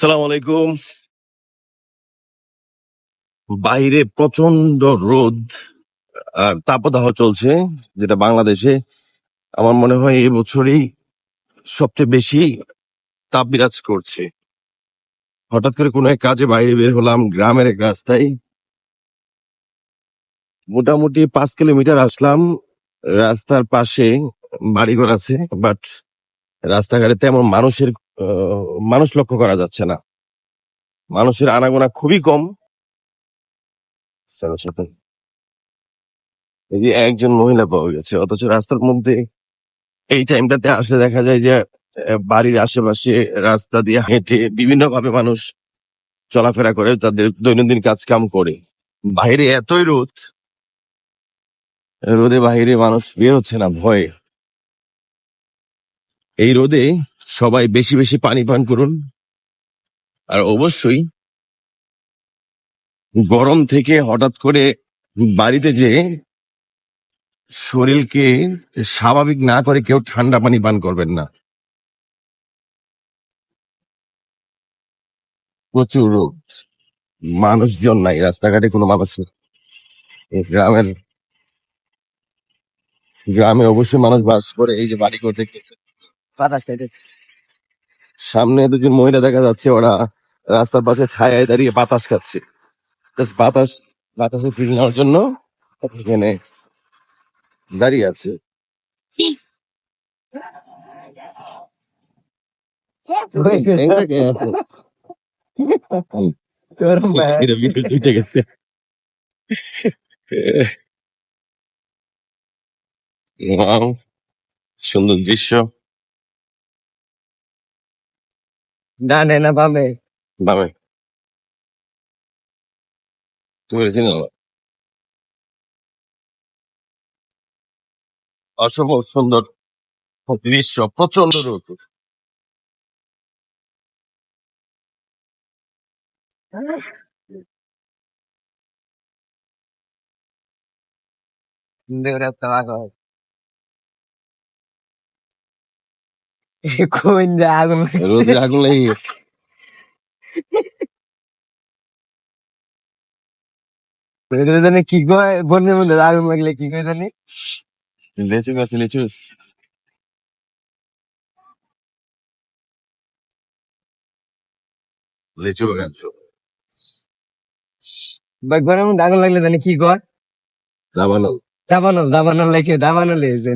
সালাম আলাইকুম বাইরে প্রচণ্ড রোদ, আর তাপদাহ চলছে, যেটা বাংলাদেশে আমার মনে হয় এই বছরই সবচেয়ে বেশি তাপ বিরাজ করছে। হঠাৎ করে কোনো এক কাজে বাইরে বের হলাম, গ্রামের এক রাস্তায়। মোটামুটি পাঁচ কিলোমিটার আসলাম, রাস্তার পাশে বাড়িঘর আছে, বাট রাস্তাঘাটে তেমন মানুষের মানুষ লক্ষ্য করা যাচ্ছে না। মানুষের আনাগোনা খুবই কম। এই যে একজন মহিলা পাওয়া গেছে, অথচ রাস্তার মধ্যে এই টাইমটাতে আসলে দেখা যায় যে বাড়ির আশেপাশে রাস্তা দিয়ে হেঁটে বিভিন্ন ভাবে মানুষ চলাফেরা করে, তাদের দৈনন্দিন কাজ কাম করে। বাইরে এতই রোদ, রোদে বাইরে মানুষ বের হচ্ছে না, ভয়ে। এই রোদে সবাই বেশি বেশি পানি পান করুন। আর অবশ্যই গরম থেকে হঠাৎ করে বাড়িতে যে শরীরকে স্বাভাবিক না করে কেউ ঠান্ডা পানি পান করবেন না। প্রচুর রোদ মানুষজন নাই, রাস্তাঘাটে কোনো মানুষ গ্রামের, গ্রামে অবশ্যই মানুষ বাস করে, এই যে বাড়ি করে দেখতেছে বাতাস খাইতেছে। সামনে দুজন মহিলা দেখা যাচ্ছে ওরা রাস্তার পাশে ছায়ায় দাঁড়িয়ে বাতাস খাচ্ছে। বাতাস বাতাসে ফিরে নেওয়ার জন্য এখানে দাঁড়িয়ে আছে। সুন্দর দৃশ্য। ডানে না বামে। বামে। তুমি চিনো সুন্দর দৃশ্য প্রচণ্ড রোদ দেউরে তোমাকে কোন আগুন রোদে আগুন লেগে গেছে এটা জানি কি কয় বনের মধ্যে আগুন লাগলে কি কয় জানি লিচু গাছে লিচু লিচু বাগান বা ঘরের মধ্যে আগুন লাগলে জানি কি কয় দাবানো দাবানো দাবানো লেখে দাবানো লেখে